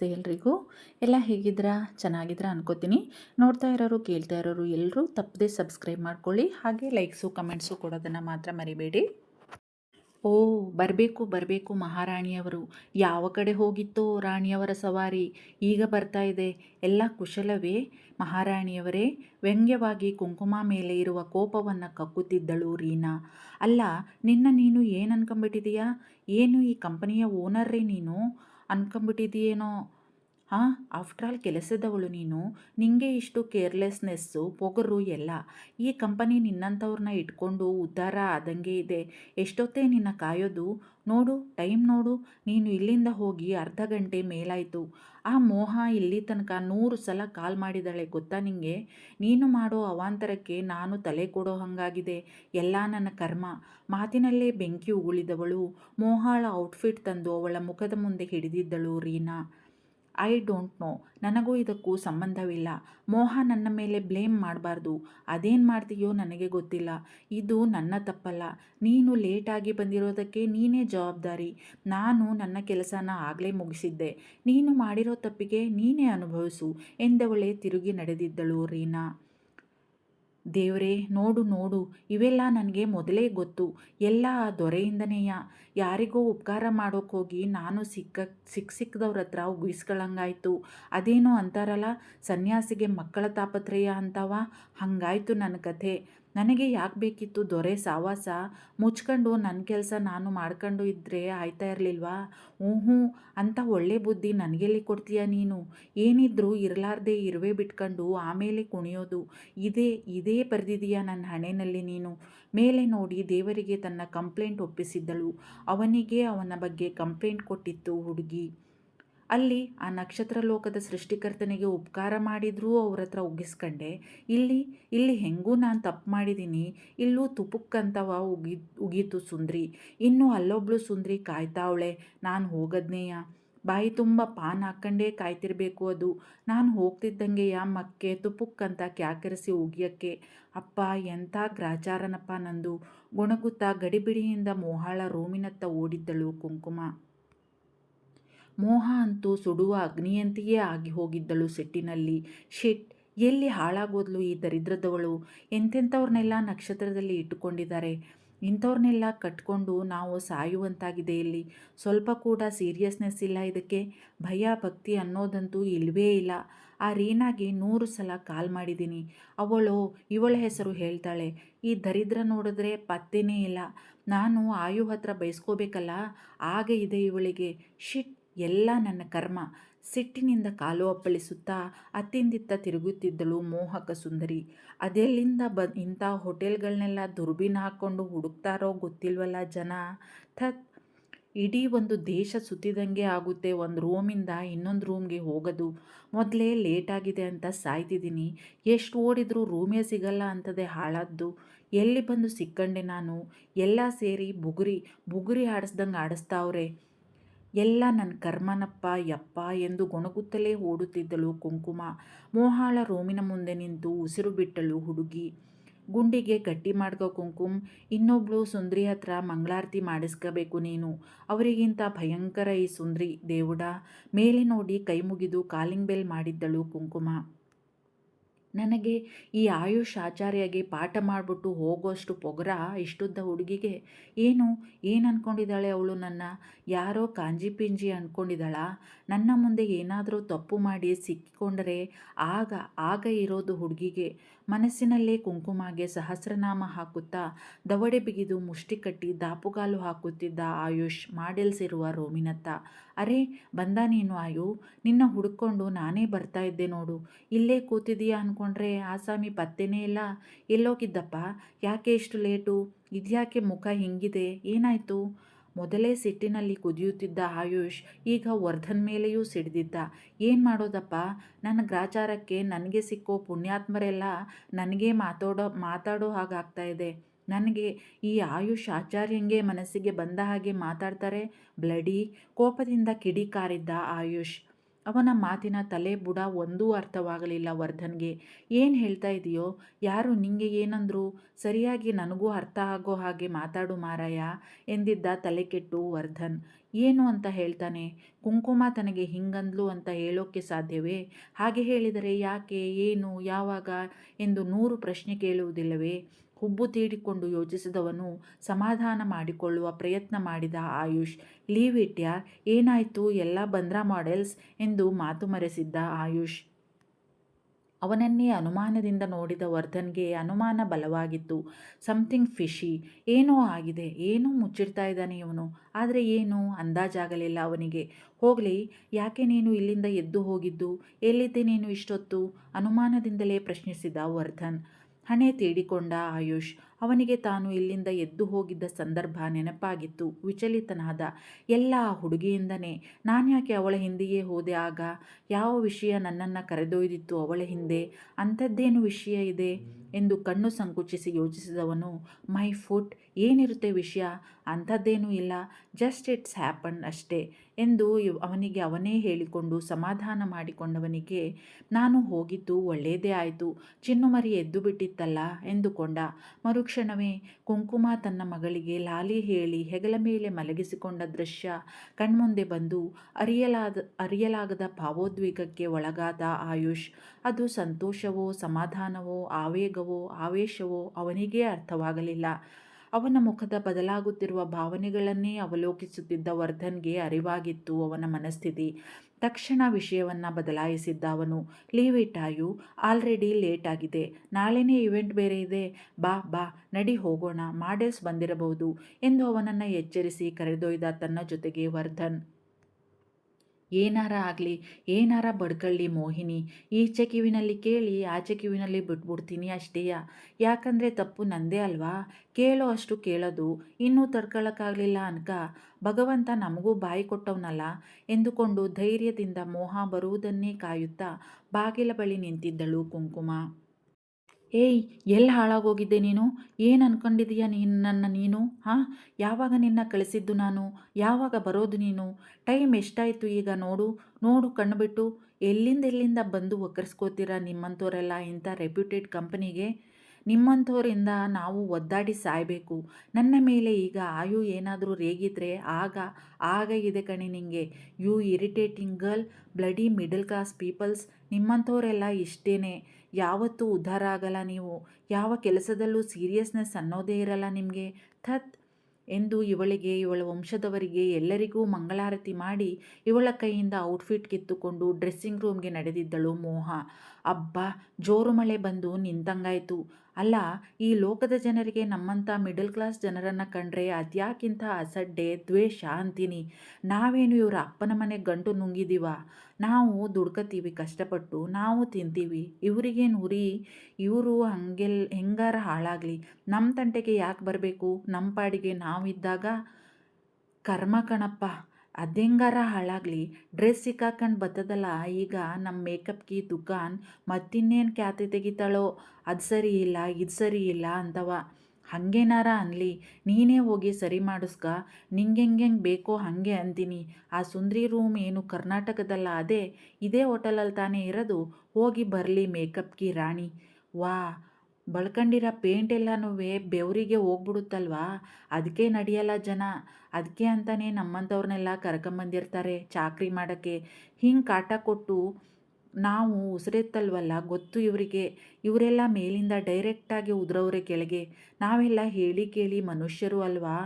ನಮಸ್ತೆ ಎಲ್ರಿಗೂ. ಎಲ್ಲ ಹೇಗಿದ್ದೀರಾ? ಚೆನ್ನಾಗಿದ್ದೀರಾ ಅನ್ಕೋತೀನಿ. ನೋಡ್ತಾ ಇರೋರು, ಕೇಳ್ತಾ ಇರೋರು ಎಲ್ಲರೂ ತಪ್ಪದೆ ಸಬ್ಸ್ಕ್ರೈಬ್ ಮಾಡ್ಕೊಳ್ಳಿ. ಹಾಗೆ ಲೈಕ್ಸು, ಕಮೆಂಟ್ಸು ಕೊಡೋದನ್ನು ಮಾತ್ರ ಮರಿಬೇಡಿ. ಓ, ಬರಬೇಕು ಬರಬೇಕು ಮಹಾರಾಣಿಯವರು. ಯಾವ ಕಡೆ ಹೋಗಿತ್ತೋ ರಾಣಿಯವರ ಸವಾರಿ. ಈಗ ಬರ್ತಾ ಇದೆ. ಎಲ್ಲ ಕುಶಲವೇ? ಮಹಾರಾಣಿಯವರೇ, ವ್ಯಂಗ್ಯವಾಗಿ ಕುಂಕುಮ ಮೇಲೆ ಇರುವ ಕೋಪವನ್ನು ಕಕ್ಕುತ್ತಿದ್ದಳು ರೀನಾ. ಅಲ್ಲ, ನಿನ್ನ ನೀನು ಏನು ಅನ್ಕೊಂಬಿಟ್ಟಿದೀಯಾ ಏನು ಈ ಕಂಪನಿಯ ಓನರ್ರೇ ನೀನು? ಅನ್ಕೊಂಬಿಟ್ಟಿದೆಯೇನೋ ಹಾಂ ಆಫ್ಟರ್ ಆಲ್ ಕೆಲಸದವಳು ನೀನು, ನಿಂಗೆ ಇಷ್ಟು ಕೇರ್ಲೆಸ್ನೆಸ್ಸು ಪೊಗರು ಎಲ್ಲ. ಈ ಕಂಪನಿ ನಿನ್ನಂಥವ್ರನ್ನ ಇಟ್ಕೊಂಡು ಉದ್ಧಾರ ಆದಂಗೆ ಇದೆ. ಎಷ್ಟೊತ್ತೇ ನಿನ್ನ ಕಾಯೋದು, ನೋಡು ಟೈಮ್ ನೋಡು, ನೀನು ಇಲ್ಲಿಂದ ಹೋಗಿ ಅರ್ಧ ಗಂಟೆ ಮೇಲಾಯಿತು. ಆ ಮೋಹ ಇಲ್ಲಿ ತನಕ ನೂರು ಸಲ ಕಾಲ್ ಮಾಡಿದಾಳೆ ಗೊತ್ತಾ ನಿಂಗೆ? ನೀನು ಮಾಡೋ ಅವಾಂತರಕ್ಕೆ ನಾನು ತಲೆ ಕೊಡೋ ಹಾಗಾಗಿದೆ. ಎಲ್ಲ ನನ್ನ ಕರ್ಮ. ಮಾತಿನಲ್ಲೇ ಬೆಂಕಿ ಉಗುಳಿದವಳು. ಮೋಹಾಳ ಔಟ್ಫಿಟ್ ತಂದು ಅವಳ ಮುಖದ ಮುಂದೆ ಹಿಡಿದಿದ್ದಳು ರೀನಾ. ಐ ಡೋಂಟ್ ನೋ ನನಗೂ ಇದಕ್ಕೂ ಸಂಬಂಧವಿಲ್ಲ. ಮೋಹ ನನ್ನ ಮೇಲೆ ಬ್ಲೇಮ್ ಮಾಡಬಾರ್ದು. ಅದೇನು ಮಾಡ್ತೀಯೋ ನನಗೆ ಗೊತ್ತಿಲ್ಲ. ಇದು ನನ್ನ ತಪ್ಪಲ್ಲ. ನೀನು ಲೇಟಾಗಿ ಬಂದಿರೋದಕ್ಕೆ ನೀನೇ ಜವಾಬ್ದಾರಿ. ನಾನು ನನ್ನ ಕೆಲಸನ ಆಗಲೇ ಮುಗಿಸಿದ್ದೆ. ನೀನು ಮಾಡಿರೋ ತಪ್ಪಿಗೆ ನೀನೇ ಅನುಭವಿಸು ಎಂದವಳೆ ತಿರುಗಿ ನಡೆದಿದ್ದಳು ರೀನಾ. ದೇವರೇ, ನೋಡು ನೋಡು, ಇವೆಲ್ಲ ನನಗೆ ಮೊದಲೇ ಗೊತ್ತು. ಎಲ್ಲ ಆ ದೊರೆಯಿಂದನೇಯ? ಯಾರಿಗೋ ಉಪಕಾರ ಮಾಡೋಕ್ಕೋಗಿ ನಾನು ಸಿಕ್ಕ ಸಿಕ್ಕ ಸಿಕ್ಕದವ್ರ ಹತ್ರ ಉಗಿಸ್ಕೊಳ್ಳಂಗಾಯ್ತು ಅದೇನೋ ಅಂತಾರಲ್ಲ, ಸನ್ಯಾಸಿಗೆ ಮಕ್ಕಳ ತಾಪತ್ರಯ ಅಂತವ? ಹಾಗಾಯ್ತು ನನ್ನ ಕಥೆ. ನನಗೆ ಯಾಕೆ ಬೇಕಿತ್ತು ದೊರೆ ಸಾವಾಸ? ಮುಚ್ಕೊಂಡು ನನ್ನ ಕೆಲಸ ನಾನು ಮಾಡ್ಕೊಂಡು ಇದ್ದರೆ ಆಯ್ತಾ ಇರಲಿಲ್ವಾ? ಹ್ಞೂ ಅಂತ ಒಳ್ಳೆ ಬುದ್ಧಿ ನನಗೆಲ್ಲಿ ಕೊಡ್ತೀಯ ನೀನು? ಏನಿದ್ರೂ ಇರಲಾರ್ದೆ ಇರುವೆ ಬಿಟ್ಕೊಂಡು ಆಮೇಲೆ ಕುಣಿಯೋದು. ಇದೇ ಇದೇ ಬರೆದಿದೀಯ ನನ್ನ ಹಣೆಯಲ್ಲಿ ನೀನು. ಮೇಲೆ ನೋಡಿ ದೇವರಿಗೆ ತನ್ನ ಕಂಪ್ಲೇಂಟ್ ಒಪ್ಪಿಸಿದ್ದಳು. ಅವನಿಗೆ ಅವನ ಬಗ್ಗೆ ಕಂಪ್ಲೇಂಟ್ ಕೊಟ್ಟಿತ್ತು ಹುಡುಗಿ. ಅಲ್ಲಿ ಆ ನಕ್ಷತ್ರ ಲೋಕದ ಸೃಷ್ಟಿಕರ್ತನಿಗೆ ಉಪಕಾರ ಮಾಡಿದರೂ ಅವ್ರ ಹತ್ರ ಉಗಿಸ್ಕೊಂಡೆ ಇಲ್ಲಿ ಇಲ್ಲಿ ಹೆಂಗೂ ನಾನು ತಪ್ಪು ಮಾಡಿದ್ದೀನಿ ಇಲ್ಲೂ ತುಪುಕ್ಕಂತವ ಉಗಿ, ಉಗೀತು ಸುಂದ್ರಿ. ಇನ್ನೂ ಅಲ್ಲೊಬ್ಳು ಸುಂದ್ರಿ ಕಾಯ್ತಾವಳೆ ನಾನು ಹೋಗದ್ನೇಯ? ಬಾಯಿ ತುಂಬ ಪಾನ್ ಹಾಕ್ಕಂಡೇ ಕಾಯ್ತಿರ್ಬೇಕು ಅದು. ನಾನು ಹೋಗ್ತಿದ್ದಂಗೆಯ ಮಕ್ಕೆ ತುಪುಕ್ಕಂತ ಕ್ಯಾಕರಿಸಿ ಉಗಿಯಕ್ಕೆ. ಅಪ್ಪ, ಎಂಥ ಗ್ರಾಚಾರನಪ್ಪ ನಂದು. ಗುಣಗುತ್ತಾ ಗಡಿಬಿಡಿಯಿಂದ ಮೋಹಾಳ ರೂಮಿನತ್ತ ಓಡಿದ್ದಳು ಕುಂಕುಮ. ಮೋಹ ಅಂತೂ ಸುಡುವ ಅಗ್ನಿಯಂತೆಯೇ ಆಗಿ ಹೋಗಿದ್ದಳು ಸಿಟ್ಟಿನಲ್ಲಿ. ಶಿಟ್, ಎಲ್ಲಿ ಹಾಳಾಗೋದ್ಲು ಈ ದರಿದ್ರದವಳು? ಎಂತೆಂಥವ್ರನ್ನೆಲ್ಲ ನಕ್ಷತ್ರದಲ್ಲಿ ಇಟ್ಟುಕೊಂಡಿದ್ದಾರೆ? ಇಂಥವ್ರನ್ನೆಲ್ಲ ಕಟ್ಕೊಂಡು ನಾವು ಸಾಯುವಂತಾಗಿದೆ ಇಲ್ಲಿ. ಸ್ವಲ್ಪ ಕೂಡ ಸೀರಿಯಸ್ನೆಸ್ ಇಲ್ಲ ಇದಕ್ಕೆ? ಭಯ, ಭಕ್ತಿ ಅನ್ನೋದಂತೂ ಇಲ್ಲವೇ ಇಲ್ಲ. ಆ ರೀನಾಗೆ ನೂರು ಸಲ ಕಾಲ್ ಮಾಡಿದ್ದೀನಿ. ಅವಳು, ಇವಳ ಹೆಸರು ಹೇಳ್ತಾಳೆ. ಈ ದರಿದ್ರ ನೋಡಿದ್ರೆ ಪತ್ತೆನೇ ಇಲ್ಲ. ನಾನು ಆಯು ಹತ್ರ ಬಯಸ್ಕೋಬೇಕಲ್ಲ? ಆಗ ಇದೆ ಇವಳಿಗೆ. ಶಿಟ್ ಎಲ್ಲ ನನ್ನ ಕರ್ಮ. ಸಿಟ್ಟಿನಿಂದ ಕಾಲು ಅಪ್ಪಳಿಸುತ್ತಾ ಅತ್ತಿಂದಿತ್ತ ತಿರುಗುತ್ತಿದ್ದಳು ಮೋಹಕ ಸುಂದರಿ. ಅದೆಲ್ಲಿಂದ ಬ ಇಂಥ ಹೋಟೆಲ್ಗಳನ್ನೆಲ್ಲ ದುರ್ಬೀನ್ ಹಾಕ್ಕೊಂಡು ಹುಡುಕ್ತಾರೋ ಗೊತ್ತಿಲ್ವಲ್ಲ ಜನ. ಥತ್. ಇಡೀ ಒಂದು ದೇಶ ಸುತ್ತಿದಂಗೆ ಆಗುತ್ತೆ. ಒಂದು ರೂಮಿಂದ ಇನ್ನೊಂದು ರೂಮ್ಗೆ ಹೋಗೋದು. ಮೊದಲೇ ಲೇಟಾಗಿದೆ ಅಂತ ಸಾಯ್ತಿದ್ದೀನಿ. ಎಷ್ಟು ಓಡಿದ್ರೂ ರೂಮೇ ಸಿಗಲ್ಲ ಅಂತದೆ ಹಾಳಾದ್ದು. ಎಲ್ಲಿ ಬಂದು ಸಿಕ್ಕಂಡೆ ನಾನು? ಎಲ್ಲ ಸೇರಿ ಬುಗುರಿ ಬುಗುರಿ ಆಡಿಸ್ದಂಗೆ ಆಡಿಸ್ತಾವ್ರೆ ಎಲ್ಲ ನನ್ನ ಕರ್ಮನಪ್ಪ, ಯಪ್ಪ ಎಂದು ಗೊಣಗುತ್ತಲೇ ಓಡುತ್ತಿದ್ದಳು ಕುಂಕುಮ. ಮೋಹಾಳ ರೂಮಿನ ಮುಂದೆ ನಿಂತು ಉಸಿರು ಬಿಟ್ಟಳು ಹುಡುಗಿ. ಗುಂಡಿಗೆ ಗಟ್ಟಿ ಮಾಡ್ಕೋ ಕುಂಕುಮ್, ಇನ್ನೊಬ್ಳು ಸುಂದ್ರಿ ಹತ್ರ ಮಂಗಳಾರತಿ ಮಾಡಿಸ್ಕೋಬೇಕು ನೀನು. ಅವರಿಗಿಂತ ಭಯಂಕರ ಈ ಸುಂದ್ರಿ ದೇವುಡ. ಮೇಲೆ ನೋಡಿ ಕೈ ಮುಗಿದು ಕಾಲಿಂಗ್ ಬೆಲ್ ಮಾಡಿದ್ದಳು ಕುಂಕುಮ. ನನಗೆ ಈ ಆಯುಷ್ ಆಚಾರ್ಯಗೆ ಪಾಠ ಮಾಡಿಬಿಟ್ಟು ಹೋಗೋಷ್ಟು ಪೊಗರ ಇಷ್ಟುದ್ದ ಹುಡುಗಿಗೆ? ಏನು? ಏನು ಅಂದ್ಕೊಂಡಿದ್ದಾಳೆ ಅವಳು ನನ್ನ? ಯಾರೋ ಕಾಂಜಿ ಪಿಂಜಿ ಅಂದ್ಕೊಂಡಿದ್ದಾಳ ನನ್ನ ಮುಂದೆ ಏನಾದರೂ ತಪ್ಪು ಮಾಡಿ ಸಿಕ್ಕಿಕೊಂಡರೆ ಆಗ ಆಗ ಇರೋದು ಹುಡುಗಿಗೆ. ಮನಸ್ಸಿನಲ್ಲೇ ಕುಂಕುಮಗೆ ಸಹಸ್ರನಾಮ ಹಾಕುತ್ತಾ ದವಡೆ ಬಿಗಿದು ಮುಷ್ಟಿ ಕಟ್ಟಿ ದಾಪುಗಾಲು ಹಾಕುತ್ತಿದ್ದ ಆಯುಷ್ ಮಾಡೆಲ್ಸ್ ಇರುವ ರೋಮಿನತ್ತ, ಅರೆ ಬಂದ ನೀನು ಆಯು? ನಿನ್ನ ಹುಡುಕೊಂಡು ನಾನೇ ಬರ್ತಾ ಇದ್ದೆ ನೋಡು. ಇಲ್ಲೇ ಕೂತಿದೀಯಾ ಅಂದ್ಕೊಂಡ್ರೆ ಆಸಾಮಿ ಪತ್ತೆನೇ ಇಲ್ಲ? ಎಲ್ಲೋಗಿದ್ದಪ್ಪ? ಯಾಕೆ ಇಷ್ಟು ಲೇಟು? ಇದ್ಯಾಕೆ ಮುಖ ಹಿಂಗಿದೆ? ಏನಾಯಿತು? ಮೊದಲೇ ಸಿಟ್ಟಿನಲ್ಲಿ ಕುದಿಯುತ್ತಿದ್ದ ಆಯುಷ್ ಈಗ ವರ್ಧನ್ ಮೇಲೆಯೂ ಸಿಡಿದಿದ್ದ. ಏನು ಮಾಡೋದಪ್ಪ? ನನ್ನ ಗ್ರಾಚಾರಕ್ಕೆ ನನಗೆ ಸಿಕ್ಕೋ ಪುಣ್ಯಾತ್ಮರೆಲ್ಲ ನನಗೆ ಮಾತಾಡೋ ಮಾತಾಡೋ ಹಾಗಾಗ್ತಾ ಇದೆ. ನನಗೆ ಈ ಆಯುಷ್ ಆಚಾರ್ಯಂಗೆ ಮನಸ್ಸಿಗೆ ಬಂದ ಹಾಗೆ ಮಾತಾಡ್ತಾರೆ. ಬ್ಲಡಿ ಕೋಪದಿಂದ ಕಿಡಿಕಾರಿದ್ದ ಆಯುಷ್. ಅವನ ಮಾತಿನ ತಲೆ ಬುಡ ಒಂದೂ ಅರ್ಥವಾಗಲಿಲ್ಲ ವರ್ಧನ್ಗೆ. ಏನು ಹೇಳ್ತಾ ಇದೆಯೋ? ಯಾರು ನಿಂಗೆ ಏನಂದ್ರು? ಸರಿಯಾಗಿ ನನಗೂ ಅರ್ಥ ಆಗೋ ಹಾಗೆ ಮಾತಾಡು ಮಾರಾಯ, ಎಂದಿದ್ದ ತಲೆಕೆಟ್ಟು ವರ್ಧನ್. ಏನು ಅಂತ ಹೇಳ್ತಾನೆ? ಕುಂಕುಮ ತನಗೆ ಹಿಂಗಂದ್ಲು ಅಂತ ಹೇಳೋಕ್ಕೆ ಸಾಧ್ಯವೇ? ಹಾಗೆ ಹೇಳಿದರೆ ಯಾಕೆ, ಏನು, ಯಾವಾಗ ಎಂದು ನೂರು ಪ್ರಶ್ನೆ ಕೇಳುವುದಿಲ್ಲವೇ? ಹುಬ್ಬು ತೀಡಿಕೊಂಡು ಯೋಚಿಸಿದವನು ಸಮಾಧಾನ ಮಾಡಿಕೊಳ್ಳುವ ಪ್ರಯತ್ನ ಮಾಡಿದ ಆಯುಷ್, ಲೀವ್ ಇಟ್ಯಾ? ಏನಾಯಿತು? ಎಲ್ಲ ಬಂದ್ರಾ ಮಾಡೆಲ್ಸ್? ಎಂದು ಮಾತು ಮರೆಸಿದ್ದ ಆಯುಷ್. ಅವನನ್ನೇ ಅನುಮಾನದಿಂದ ನೋಡಿದ ವರ್ಧನ್ಗೆ ಅನುಮಾನ ಬಲವಾಗಿತ್ತು. ಸಮಥಿಂಗ್ ಫಿಶಿ ಏನೋ ಆಗಿದೆ. ಏನೋ ಮುಚ್ಚಿಡ್ತಾ ಇದ್ದಾನೆ ಇವನು. ಆದರೆ ಏನು? ಅಂದಾಜಾಗಲಿಲ್ಲ ಅವನಿಗೆ. ಹೋಗಲಿ. ಯಾಕೆ ನೀನು ಇಲ್ಲಿಂದ ಎದ್ದು ಹೋಗಿದ್ದು? ಎಲ್ಲಿದ್ದೆ ನೀನು ಇಷ್ಟೊತ್ತು? ಅನುಮಾನದಿಂದಲೇ ಪ್ರಶ್ನಿಸಿದ ವರ್ಧನ್. ಹಣೆ ತೀಡಿಕೊಂಡ ಆಯುಷ್. ಅವನಿಗೆ ತಾನು ಇಲ್ಲಿಂದ ಎದ್ದು ಹೋಗಿದ್ದ ಸಂದರ್ಭ ನೆನಪಾಗಿತ್ತು. ವಿಚಲಿತನಾದ, ಎಲ್ಲ ಹುಡುಗಿಯಿಂದನೇ. ನಾನ್ಯಾಕೆ ಅವಳ ಹಿಂದೆಯೇ ಹೋದೆ? ಆಗ ಯಾವ ವಿಷಯ ನನ್ನನ್ನು ಕರೆದೊಯ್ದಿತ್ತು ಅವಳ ಹಿಂದೆ? ಅಂಥದ್ದೇನು ವಿಷಯ ಇದೆ? ಎಂದು ಕಣ್ಣು ಸಂಕುಚಿಸಿ ಯೋಚಿಸಿದವನು, ಮೈ ಫುಟ್, ಏನಿರುತ್ತೆ ವಿಷಯ? ಅಂಥದ್ದೇನೂ ಇಲ್ಲ. ಜಸ್ಟ್ ಇಟ್ಸ್ ಹ್ಯಾಪನ್ ಅಷ್ಟೇ ಎಂದು ಅವನಿಗೆ ಅವನೇ ಹೇಳಿಕೊಂಡು ಸಮಾಧಾನ ಮಾಡಿಕೊಂಡವನಿಗೆ, ನಾನು ಹೋಗಿದ್ದು ಒಳ್ಳೆಯದೇ ಆಯಿತು. ಚಿನ್ನುಮರಿ ಎದ್ದು ಬಿಟ್ಟಿತ್ತಲ್ಲ? ಎಂದುಕೊಂಡ. ಮರುಕ್ಷಣವೇ ಕುಂಕುಮ ತನ್ನ ಮಗಳಿಗೆ ಲಾಲಿ ಹೇಳಿ ಹೆಗಲ ಮೇಲೆ ಮಲಗಿಸಿಕೊಂಡ ದೃಶ್ಯ ಕಣ್ಮುಂದೆ ಬಂದು ಅರಿಯಲಾದ, ಅರಿಯಲಾಗದ ಭಾವೋದ್ವೇಗಕ್ಕೆ ಒಳಗಾದ ಆಯುಷ್. ಅದು ಸಂತೋಷವೋ, ಸಮಾಧಾನವೋ, ಆವೇಗವೋ, ಆವೇಶವೋ ಅವನಿಗೇ ಅರ್ಥವಾಗಲಿಲ್ಲ. ಅವನ ಮುಖದ ಬದಲಾಗುತ್ತಿರುವ ಭಾವನೆಗಳನ್ನೇ ಅವಲೋಕಿಸುತ್ತಿದ್ದ ವರ್ಧನ್ಗೆ ಅರಿವಾಗಿತ್ತು ಅವನ ಮನಸ್ಥಿತಿ. ತಕ್ಷಣ ವಿಷಯವನ್ನು ಬದಲಾಯಿಸಿದ್ದ ಅವನು, ಲೀವ್ ಇಟ್ ಆಯು ಆಲ್ರೆಡಿ ಲೇಟ್ ಆಗಿದೆ. ನಾಳೆನೇ ಇವೆಂಟ್ ಬೇರೆ ಇದೆ. ಬಾ ಬಾ, ನಡಿ ಹೋಗೋಣ. ಮಾಡೆಲ್ಸ್ ಬಂದಿರಬಹುದು ಎಂದು ಅವನನ್ನು ಎಚ್ಚರಿಸಿ ಕರೆದೊಯ್ದ ತನ್ನ ಜೊತೆಗೆ ವರ್ಧನ್. ಏನಾರ ಆಗಲಿ, ಏನಾರ ಬಡ್ಕಳ್ಳಿ ಮೋಹಿನಿ ಈಚೆ ಕಿವಿನಲ್ಲಿ ಕೇಳಿ ಆಚೆ ಕಿವಿನಲ್ಲಿ ಬಿಟ್ಬಿಡ್ತೀನಿ ಅಷ್ಟೇಯ ಯಾಕಂದರೆ ತಪ್ಪು ನಂದೇ ಅಲ್ವಾ? ಕೇಳೋ ಅಷ್ಟು ಕೇಳೋದು, ಇನ್ನೂ ತಡ್ಕೊಳ್ಳೋಕ್ಕಾಗಲಿಲ್ಲ ಅನ್ಕ? ಭಗವಂತ ನಮಗೂ ಬಾಯಿ ಕೊಟ್ಟವನಲ್ಲ? ಎಂದುಕೊಂಡು ಧೈರ್ಯದಿಂದ ಮೋಹ ಬರುವುದನ್ನೇ ಕಾಯುತ್ತಾ ಬಾಗಿಲ ಬಳಿ ನಿಂತಿದ್ದಳು ಕುಂಕುಮ. ಏಯ್, ಎಲ್ಲಿ ಹಾಳಾಗೋಗಿದ್ದೆ ನೀನು? ಏನು ಅನ್ಕೊಂಡಿದೀಯ ನೀನು ನನ್ನ ನೀನು? ಹಾಂ, ಯಾವಾಗ ನಿನ್ನ ಕಳಿಸಿದ್ದು ನಾನು? ಯಾವಾಗ ಬರೋದು ನೀನು? ಟೈಮ್ ಎಷ್ಟಾಯಿತು ಈಗ ನೋಡು ನೋಡು ಕಣ್ಣುಬಿಟ್ಟು ಎಲ್ಲಿಂದ ಎಲ್ಲಿಂದ ಬಂದು ಒಕ್ಕರ್ಸ್ಕೋತೀರ ನಿಮ್ಮಂಥವರೆಲ್ಲ ಇಂಥ ರೆಪ್ಯೂಟೆಡ್ ಕಂಪನಿಗೆ ನಿಮ್ಮಂಥವರಿಂದ ನಾವು ಒದ್ದಾಡಿ ಸಾಯಬೇಕು. ನನ್ನ ಮೇಲೆ ಈಗ ಆಯು ಏನಾದರೂ ರೇಗಿದ್ರೆ ಆಗ ಆಗ ಇದೆ ಕಣೆ ನಿಮಗೆ you irritating girl, bloody middle class peoples, ನಿಮ್ಮಂಥವರೆಲ್ಲ ಇಷ್ಟೇ ಯಾವತ್ತೂ ಉದ್ಧಾರ ಆಗಲ್ಲ ನೀವು. ಯಾವ ಕೆಲಸದಲ್ಲೂ ಸೀರಿಯಸ್ನೆಸ್ ಅನ್ನೋದೇ ಇರಲ್ಲ ನಿಮಗೆ. ಥತ್ ಎಂದು ಇವಳಿಗೆ, ಇವಳ ವಂಶದವರಿಗೆ ಎಲ್ಲರಿಗೂ ಮಂಗಳಾರತಿ ಮಾಡಿ, ಇವಳ ಕೈಯಿಂದ ಔಟ್ಫಿಟ್ ಕಿತ್ತುಕೊಂಡು ಡ್ರೆಸ್ಸಿಂಗ್ ರೂಮ್ಗೆ ನಡೆದಿದ್ದಳು ಮೋಹ. ಅಬ್ಬ, ಜೋರು ಮಳೆ ಬಂದು ನಿಂತಂಗಾಯಿತು. ಅಲ್ಲ, ಈ ಲೋಕದ ಜನರಿಗೆ ನಮ್ಮಂಥ ಮಿಡಲ್ ಕ್ಲಾಸ್ ಜನರನ್ನು ಕಂಡ್ರೆ ಅದ್ಯಾಕಿಂತ ಅಸಡ್ಡೆ, ದ್ವೇಷ ಅಂತೀನಿ. ನಾವೇನು ಇವರ ಅಪ್ಪನ ಮನೆ ಗಂಟು ನುಂಗಿದೀವ? ನಾವು ದುಡ್ಕತೀವಿ ಕಷ್ಟಪಟ್ಟು, ನಾವು ತಿಂತೀವಿ. ಇವರಿಗೇನು ಉರಿ? ಇವರು ಹಂಗೆಲ್, ಹೆಂಗಾರ ಹಾಳಾಗಲಿ? ನಮ್ಮ ತಂಟೆಗೆ ಯಾಕೆ ಬರಬೇಕು? ನಮ್ಮ ಪಾಡಿಗೆ ನಾವಿದ್ದಾಗ? ಕರ್ಮ ಕಣಪ್ಪ. ಅದೆಂಗಾರ ಹಾಳಾಗಲಿ, ಡ್ರೆಸ್ ಸಿಕ್ಕಾಕೊಂಡು ಬರ್ತದಲ್ಲ ಈಗ ನಮ್ಮ ಮೇಕಪ್ಗೆ ದುಕಾನ್ ಮತ್ತಿನ್ನೇನು ಖ್ಯಾತಿ ತೆಗಿತಾಳೋ, ಅದು ಸರಿ ಇಲ್ಲ, ಇದು ಸರಿ ಇಲ್ಲ ಅಂತವ. ಹಾಗೇನಾರ ಅನ್ಲಿ, ನೀನೇ ಹೋಗಿ ಸರಿ ಮಾಡಿಸ್ಕ ನಿಂಗೆ ಹೆಂಗೆ ಬೇಕೋ ಹಾಗೆ ಅಂತೀನಿ. ಆ ಸುಂದ್ರಿ ರೂಮ್ ಏನು ಕರ್ನಾಟಕದಲ್ಲ, ಅದೇ, ಇದೇ ಹೋಟೆಲಲ್ಲಿ ತಾನೇ ಇರೋದು, ಹೋಗಿ ಬರಲಿ ಮೇಕಪ್ಗೆ ರಾಣಿ. ವಾ ಬಳ್ಕೊಂಡಿರೋ ಪೇಂಟ್ ಎಲ್ಲನೂ ಬೆವರಿಗೆ ಹೋಗ್ಬಿಡುತ್ತಲ್ವಾ? ಅದಕ್ಕೆ ನಡೆಯಲ್ಲ ಜನ. ಅದಕ್ಕೆ ಅಂತಲೇ ನಮ್ಮಂಥವ್ರನ್ನೆಲ್ಲ ಕರ್ಕೊಂಬಂದಿರ್ತಾರೆ ಚಾಕ್ರಿ ಮಾಡೋಕ್ಕೆ. ಹಿಂಗೆ ಕಾಟ ಕೊಟ್ಟು ನಾವು ಉಸಿರೆತ್ತಲ್ವಲ್ಲ ಗೊತ್ತು ಇವರಿಗೆ? ಇವರೆಲ್ಲ ಮೇಲಿಂದ ಡೈರೆಕ್ಟಾಗಿ ಉದ್ರವ್ರೆ ಕೆಳಗೆ. ನಾವೆಲ್ಲ ಹೇಳಿ ಕೇಳಿ ಮನುಷ್ಯರು ಅಲ್ವಾ?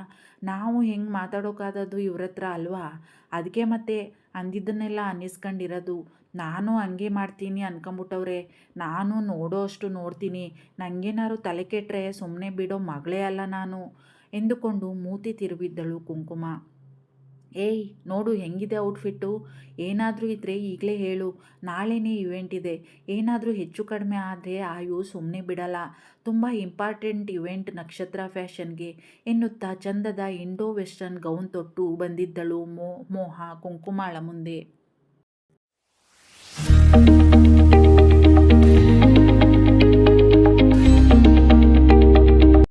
ನಾವು ಹೆಂಗೆ ಮಾತಾಡೋಕ್ಕಾದದ್ದು ಇವ್ರ ಹತ್ರ ಅಲ್ವಾ? ಅದಕ್ಕೆ ಮತ್ತೆ ಅಂದಿದ್ದನ್ನೆಲ್ಲ ಅನ್ನಿಸ್ಕೊಂಡಿರೋದು. ನಾನು ಹಂಗೆ ಮಾಡ್ತೀನಿ ಅನ್ಕೊಂಬಿಟ್ಟವ್ರೆ. ನಾನು ನೋಡೋ ಅಷ್ಟು ನೋಡ್ತೀನಿ. ನನಗೇನಾದ್ರು ತಲೆ ಕೆಟ್ಟರೆ ಸುಮ್ಮನೆ ಬಿಡೋ ಮಗಳೇ ಅಲ್ಲ ನಾನು ಎಂದುಕೊಂಡು ಮೂತಿ ತಿರುವಿದ್ದಳು ಕುಂಕುಮ. ಏಯ್, ನೋಡು ಹೆಂಗಿದೆ ಔಟ್ಫಿಟ್ಟು. ಏನಾದರೂ ಇದ್ದರೆ ಈಗಲೇ ಹೇಳು. ನಾಳೆನೇ ಇವೆಂಟ್ ಇದೆ. ಏನಾದರೂ ಹೆಚ್ಚು ಕಡಿಮೆ ಆದರೆ ಆಯು ಸುಮ್ಮನೆ ಬಿಡಲ್ಲ. ತುಂಬ ಇಂಪಾರ್ಟೆಂಟ್ ಇವೆಂಟ್ ನಕ್ಷತ್ರ ಫ್ಯಾಷನ್ಗೆ ಎನ್ನುತ್ತಾ ಚಂದದ ಇಂಡೋ ವೆಸ್ಟರ್ನ್ ಗೌನ್ ತೊಟ್ಟು ಬಂದಿದ್ದಳು ಮೋ, ಮೋಹ ಕುಂಕುಮಾಳ ಮುಂದೆ. Thank you.